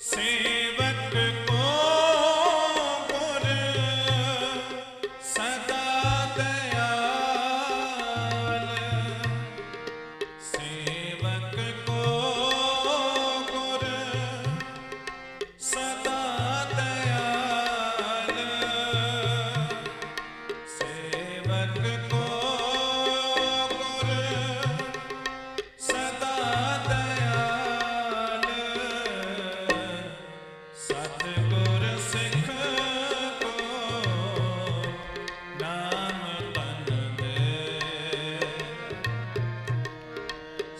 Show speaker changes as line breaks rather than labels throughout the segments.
Sim.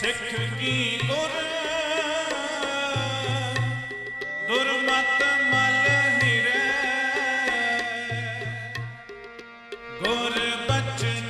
ਸਿੱਖ ਕੀ ਗੁਰ ਦੁਰਮਤ ਮਲ ਹਿਰੈ। ਗੁਰ ਬਚਨੀ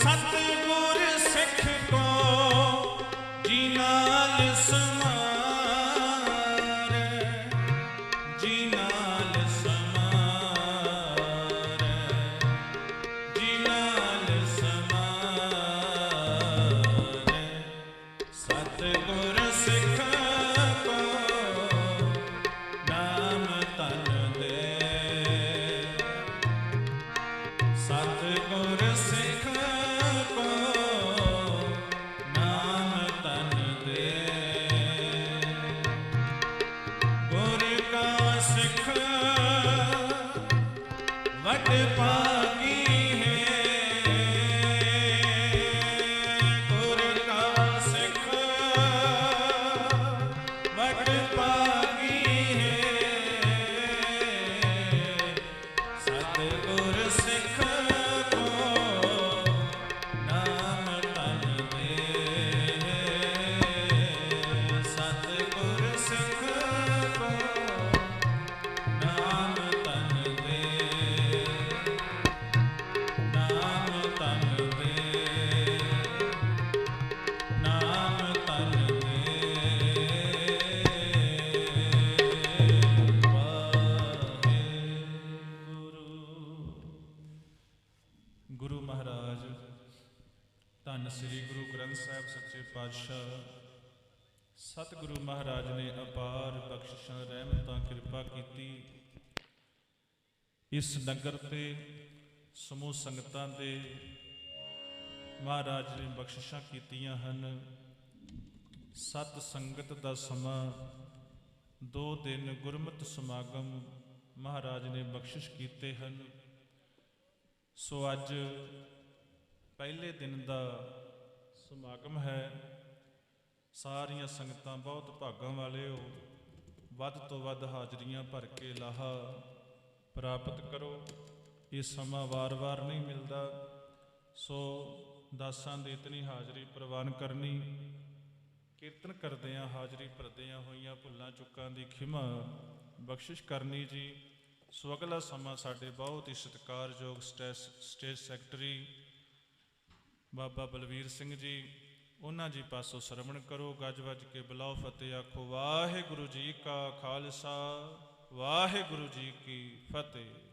ਸਤਿਗੁਰ ਸਿੱਖ ਕੋ, ਜੀ ਨਾਲ ਸਮਾਰੈ। ਜੀ ਨਾਲ ਸਮਾਰੈ। ਜੀ ਨਾਲ ਸਮਾਰੈ। ਸਤਿਗੁਰ ਸਿੱਖ ਕੋ, ਨਾਮ ਤਨ ਦੇ। ਸਤਿਗੁਰ ਸਤਿਗੁਰੂ ਮਹਾਰਾਜ ਨੇ ਅਪਾਰ ਬਖਸ਼ਿਸ਼ਾਂ ਰਹਿਮਤਾਂ ਕਿਰਪਾ ਕੀਤੀ। ਇਸ ਨਗਰ ਤੇ, ਸਮੂਹ ਸੰਗਤਾਂ ਦੇ ਮਹਾਰਾਜ ਨੇ ਬਖਸ਼ਿਸ਼ਾਂ ਕੀਤੀਆਂ ਹਨ। ਸਤ ਸੰਗਤ ਦਾ ਸਮਾਂ, ਦੋ ਦਿਨ ਗੁਰਮਤਿ ਸਮਾਗਮ ਮਹਾਰਾਜ ਨੇ ਬਖਸ਼ਿਸ਼ ਕੀਤੇ ਹਨ। ਸੋ ਅੱਜ ਪਹਿਲੇ ਦਿਨ ਦਾ ਸਮਾਗਮ ਹੈ। ਸਾਰੀਆਂ ਸੰਗਤਾਂ ਬਹੁਤ ਭਾਗਾਂ ਵਾਲੇ ਹੋ। ਵੱਧ ਤੋਂ ਵੱਧ ਹਾਜ਼ਰੀਆਂ ਭਰ ਕੇ ਲਾਹਾ। ਪ੍ਰਾਪਤ ਕਰੋ। ਇਹ ਸਮਾਂ ਵਾਰ-ਵਾਰ ਨਹੀਂ ਮਿਲਦਾ। ਸੋ ਦਾਸਾਂ ਦੀ ਇਤਨੀ ਹਾਜ਼ਰੀ ਪ੍ਰਵਾਨ ਕਰਨੀ। ਕੀਰਤਨ ਕਰਦਿਆਂ ਹਾਜ਼ਰੀ ਭਰਦਿਆਂ ਹੋਈਆਂ ਭੁੱਲਾਂ ਚੁੱਕਾਂ ਦੀ ਖਿਮਾ। ਬਖਸ਼ਿਸ਼ ਕਰਨੀ ਜੀ। ਸੋ ਅਗਲਾ ਸਮਾਂ ਸਾਡੇ ਬਹੁਤ ਹੀ ਸਤਿਕਾਰਯੋਗ stage stage secretary Baba Balvir Singh ji. ਉਹਨਾਂ ਜੀ ਪਾਸੋਂ ਸਰਵਣ ਕਰੋ, ਗੱਜ ਵੱਜ ਕੇ ਬੁਲਾਓ ਫਤਿਹ, ਆਖੋ ਵਾਹਿਗੁਰੂ ਜੀ ਕਾ ਖਾਲਸਾ, ਵਾਹਿਗੁਰੂ ਜੀ ਕੀ ਫਤਿਹ।